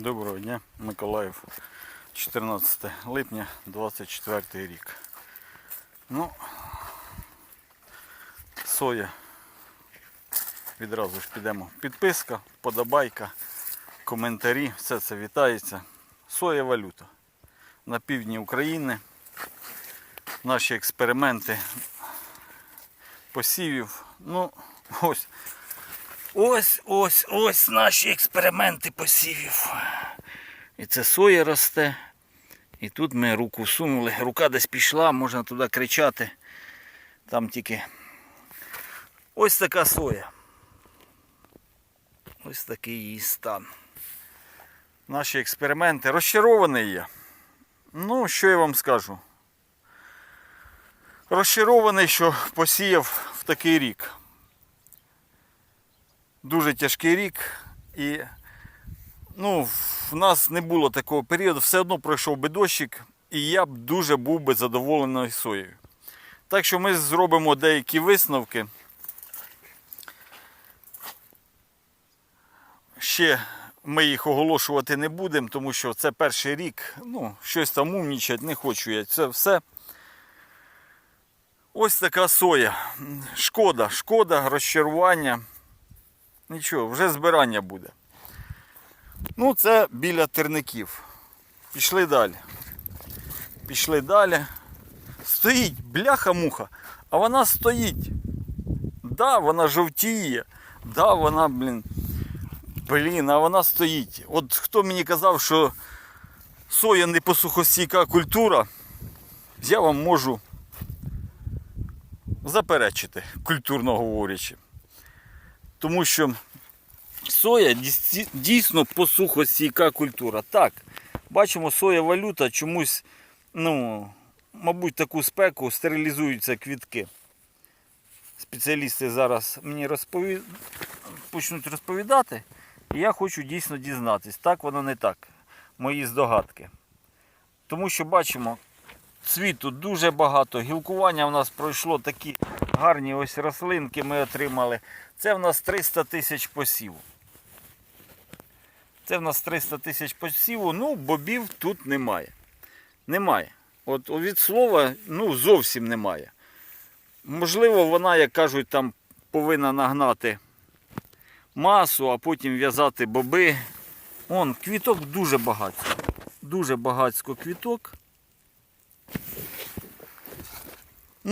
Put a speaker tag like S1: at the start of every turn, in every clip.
S1: Доброго дня, Миколаїв, 14 липня, 24 рік. Ну, соя. Відразу ж підемо. Підписка, подобайка, коментарі, все це вітається. Соя валюта. На півдні України. Наші експерименти посівів. Ну, ось. Ось, ось, ось наші експерименти посівів. І це соя росте. І тут ми руку сунули. Рука десь пішла, можна туди кричати. Там тільки ось така соя. Ось такий її стан. Наші експерименти. Розчарований я. Ну, що я вам скажу? Розчарований, що посіяв в такий рік дуже тяжкий рік. І ну, в нас не було такого періоду, все одно пройшов би дощик, і я б дуже був би задоволений соєю. Так що ми зробимо деякі висновки. Ще ми їх оголошувати не будемо, тому що це перший рік. Ну, щось там умнічать, не хочу я. Це все. Ось така соя. Шкода, шкода, розчарування. Нічого, вже збирання буде. Ну, це біля терників. Пішли далі. Пішли далі. Стоїть бляха-муха, а вона стоїть. Да, вона жовтіє. Да, вона, блін. Блін, а вона стоїть. От хто мені казав, що соя не посухостійка культура, я вам можу заперечити, культурно говорячи. Тому що соя дійс- дійсно посухостійка культура. Так, бачимо, соя валюта чомусь, ну, мабуть, таку спеку стерилізуються квітки. Спеціалісти зараз мені розпові... почнуть розповідати, і я хочу дійсно дізнатись, так воно не так. Мої здогадки. Тому що бачимо, цвіту дуже багато. Гілкування в нас пройшло такі гарні ось рослинки ми отримали. Це в нас 300 тисяч посіву. Це в нас 300 тисяч посіву, ну, бобів тут немає. Немає. От від слова, ну, зовсім немає. Можливо, вона, як кажуть, там повинна нагнати масу, а потім в'язати боби. Он, квіток дуже багато. Дуже багатько квіток.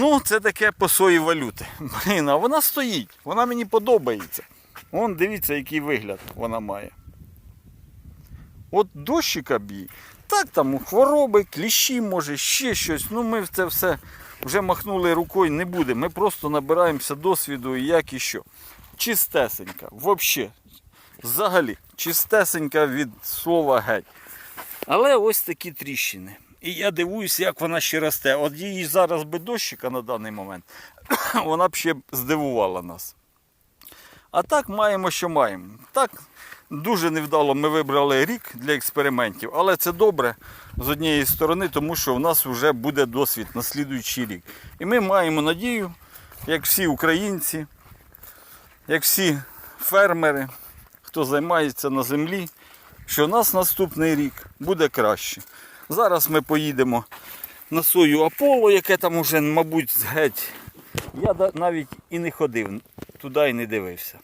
S1: Ну, це таке по сої валюти. Блін, а вона стоїть, вона мені подобається. Вон, дивіться, який вигляд вона має. От дощика б'є. Так там хвороби, кліщі, може, ще щось. Ну ми в це все вже махнули рукою, не буде. Ми просто набираємося досвіду і як і що. Чистесенька, взагалі, взагалі, чистесенька від слова геть. Але ось такі тріщини. І я дивуюсь, як вона ще росте. От її зараз би дощика на даний момент, вона б ще здивувала нас. А так маємо, що маємо. Так, дуже невдало ми вибрали рік для експериментів, але це добре з однієї сторони, тому що в нас вже буде досвід на слідуючий рік. І ми маємо надію, як всі українці, як всі фермери, хто займається на землі, що у нас наступний рік буде краще. Зараз ми поїдемо на сою Аполло, яке там уже, мабуть, геть. Я навіть і не ходив, туди і не дивився.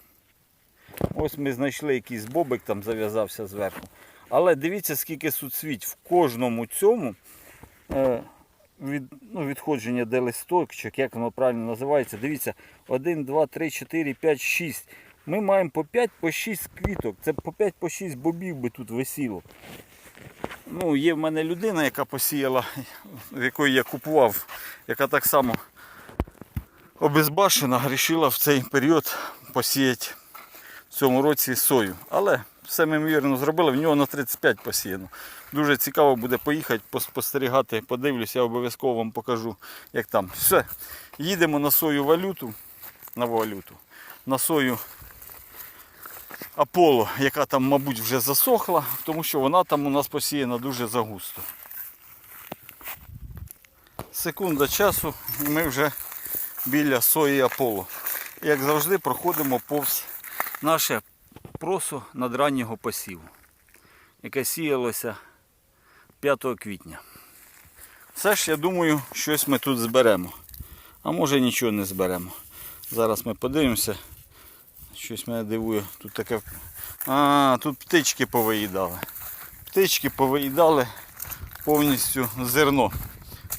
S1: Ось ми знайшли якийсь бобик там зав'язався зверху. Але дивіться, скільки суцвіть в кожному цьому е, від, ну, відходження де листочок, як воно правильно називається. Дивіться, 1, 2, 3, 4, 5, 6. Ми маємо по 5 по 6 квіток. Це по 5 по 6 бобів би тут висіло. Ну, є в мене людина, яка посіяла, в якої я купував, яка так само обезбашена, вирішила в цей період посіяти в цьому році сою. Але все ми вірно зробили, в нього на 35 посіяно. Дуже цікаво буде поїхати, поспостерігати, подивлюся, я обов'язково вам покажу, як там. Все, їдемо на сою валюту, на валюту, на сою Аполло, яка там, мабуть, вже засохла, тому що вона там у нас посіяна дуже загусто. Секунда часу і ми вже біля сої Аполло. Як завжди, проходимо повз наше просо надраннього посіву. яке сіялося 5 квітня. Все ж, я думаю, щось ми тут зберемо. А може нічого не зберемо. Зараз ми подивимося. Щось мене дивує. Тут таке. А, тут птички повиїдали. Птички повиїдали повністю зерно.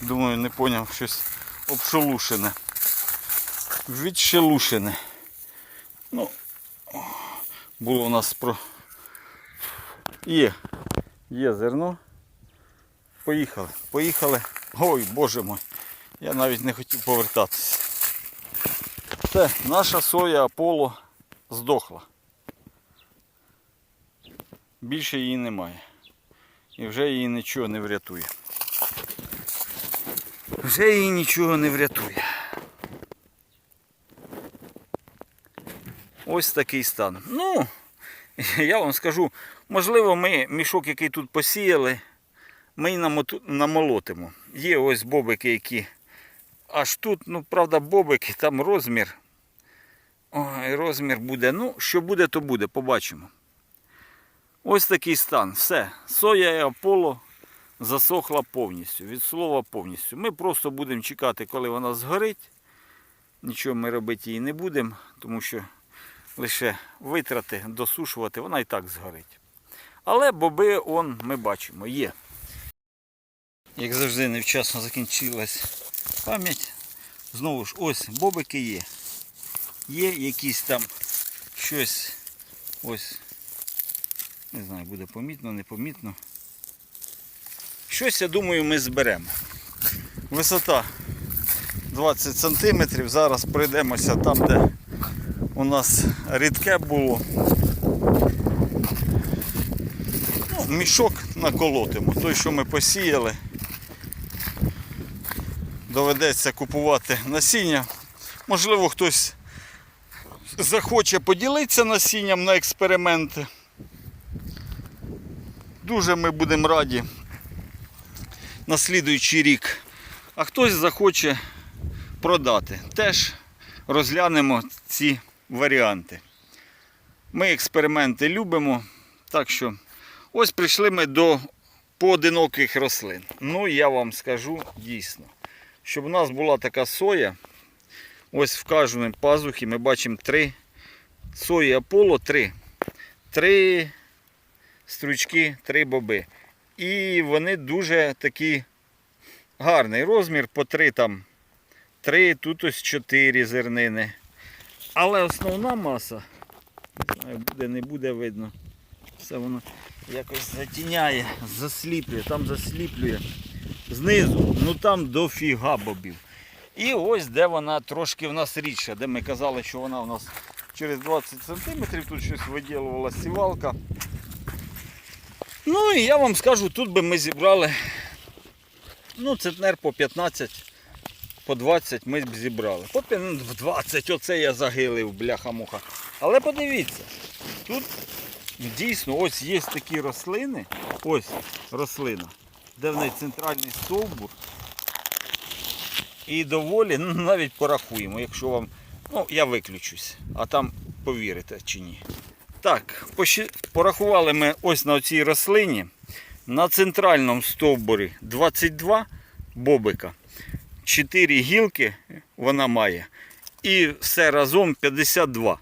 S1: Думаю, не поняв щось обшелушене. Відшелушене. Ну, було у нас про. Є. Є зерно. Поїхали. Поїхали. Ой, боже мой. Я навіть не хотів повертатися. Все, наша соя Аполло здохла. Більше її немає. І вже її нічого не врятує. Вже її нічого не врятує. Ось такий стан. Ну, я вам скажу, можливо, ми мішок, який тут посіяли, ми й намолотимо. Є ось бобики, які аж тут, ну, правда, бобики, там розмір. Ой, розмір буде. Ну, що буде, то буде, побачимо. Ось такий стан. Все. Соя і Аполло засохла повністю. Від слова повністю. Ми просто будемо чекати, коли вона згорить. Нічого ми робити її не будемо, тому що лише витрати, досушувати, вона і так згорить. Але боби он, ми бачимо, є. Як завжди, невчасно закінчилась пам'ять. Знову ж, ось бобики є. Є якісь там щось. Ось. Не знаю, буде помітно, непомітно. Щось, я думаю, ми зберемо. Висота 20 см. Зараз пройдемося там, де у нас рідке було. Ну, мішок наколотимо. Той, що ми посіяли. Доведеться купувати насіння. Можливо, хтось захоче поділитися насінням на експерименти. Дуже ми будемо раді на слідуючий рік. А хтось захоче продати. Теж розглянемо ці варіанти. Ми експерименти любимо, так що ось прийшли ми до поодиноких рослин. Ну, я вам скажу дійсно, щоб у нас була така соя, ось в кожному пазухі ми бачимо три сої Аполло, три. Три стручки, три боби. І вони дуже такі гарний розмір, по три там. Три, тут ось чотири зернини. Але основна маса, не знаю, буде, не буде видно. Все воно якось затіняє, засліплює, там засліплює. Знизу, ну там дофіга бобів. І ось де вона трошки в нас рідша, де ми казали, що вона у нас через 20 см, тут щось виділувала сівалка. Ну і я вам скажу, тут би ми зібрали ну, центнер по 15, по 20 ми б зібрали. По п'я- ну, в 20, оце я загилив, бляха-муха. Але подивіться, тут дійсно ось є такі рослини, ось рослина, де в неї центральний стовбур. І доволі, ну навіть порахуємо, якщо вам. Ну, я виключусь, а там повірите чи ні. Так, порахували ми ось на цій рослині. На центральному стовбурі 22 бобика. 4 гілки вона має. І все разом 52.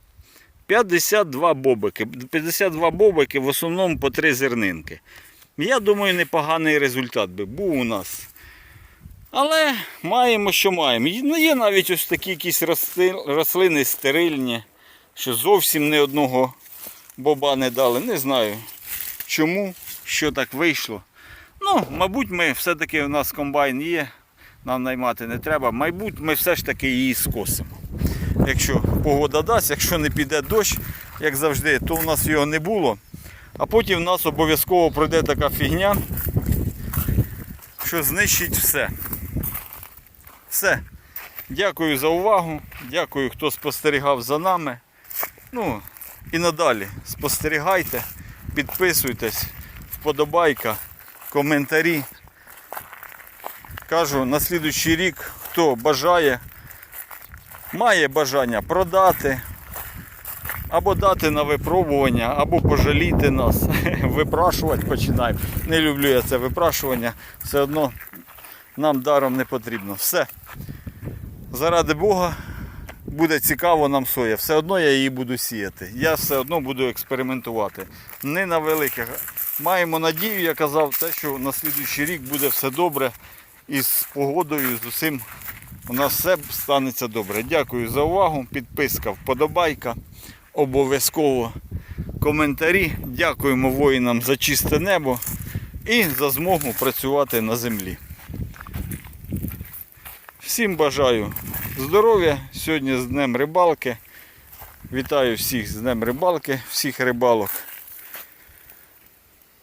S1: 52 бобики. 52 бобики в основному по 3 зернинки. Я думаю, непоганий результат би був у нас. Але маємо, що маємо. Ну, є навіть ось такі якісь рослини стерильні, що зовсім не одного боба не дали. Не знаю чому, що так вийшло. Ну, мабуть, ми все-таки у нас комбайн є, нам наймати не треба. Мабуть, ми все ж таки її скосимо. Якщо погода дасть, якщо не піде дощ, як завжди, то у нас його не було. А потім в нас обов'язково пройде така фігня, що знищить все. Все. Дякую за увагу. Дякую, хто спостерігав за нами. Ну, і надалі спостерігайте, підписуйтесь, вподобайка, коментарі. Кажу, на слідуючий рік, хто бажає, має бажання продати або дати на випробування, або пожаліти нас, випрашувати починаємо. Не люблю я це випрашування, все одно нам даром не потрібно. Все. Заради Бога буде цікаво нам соя. Все одно я її буду сіяти. Я все одно буду експериментувати. Не на великих. Маємо надію, я казав, те, що на слідуючий рік буде все добре. І з погодою, з усім у нас все станеться добре. Дякую за увагу. Підписка, вподобайка. Обов'язково коментарі. Дякуємо воїнам за чисте небо і за змогу працювати на землі. Всім бажаю здоров'я. Сьогодні з Днем рибалки. Вітаю всіх з Днем рибалки, всіх рибалок.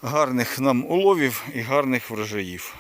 S1: Гарних нам уловів і гарних врожаїв.